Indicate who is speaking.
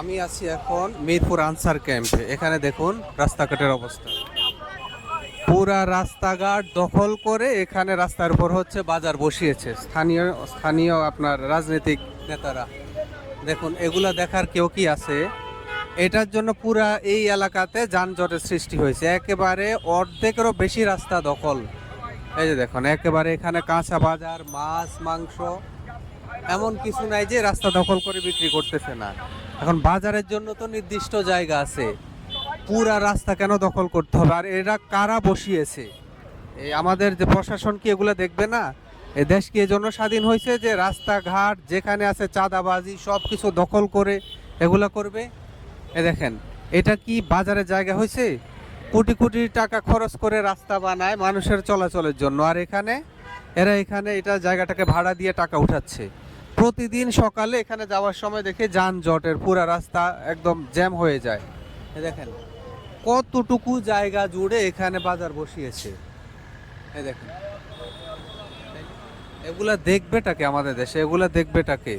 Speaker 1: আমি আছি এখন মিরপুর আনসার ক্যাম্পে। এখানে দেখুন রাস্তাঘাটের অবস্থা। পুরা রাস্তাঘাট দখল করে এখানে রাস্তার উপর হচ্ছে বাজার বসিয়েছে। স্থানীয় স্থানীয় আপনার রাজনৈতিক নেতারা। দেখুন, এগুলা দেখার কেউ কি আছে? এটার জন্য পুরা এই এলাকাতে যানজটের সৃষ্টি হয়েছে। একেবারে অর্ধেকেরও বেশি রাস্তা দখল। এই যে দেখুন, একেবারে এখানে কাঁচা বাজার, মাছ, মাংস এমন কিছু নাই যে রাস্তা দখল করে বিক্রি করতেছে না। এখন বাজারের জন্য তো নির্দিষ্ট জায়গা আছে। পুরা রাস্তা কেন দখল করতে হবে? আর এরা কারা বসিয়েছে? এই আমাদের যে প্রশাসন কি এগুলো দেখবে না? এ দেশ কি এজন্য স্বাধীন হয়েছে যে রাস্তাঘাট যেখানে আছে চাঁদাবাজি সব কিছু দখল করে এগুলা করবে? এ দেখেন, এটা কি বাজারের জায়গা হয়েছে? কোটি কোটি টাকা খরচ করে রাস্তা বানায় মানুষের চলাচলের জন্য। আর এখানে এরা এখানে এটা জায়গাটাকে ভাড়া দিয়ে টাকা উঠাচ্ছে। প্রতিদিন সকালে এখানে যাওয়ার সময় দেখে যানজটের পুরা রাস্তা একদম জ্যাম হয়ে যায়। দেখেন, কতটুকু জায়গা জুড়ে এখানে বাজার বসিয়েছে। এই দেখেন, এগুলা দেখবেটাকে আমাদের দেশে? এগুলা দেখবেটাকে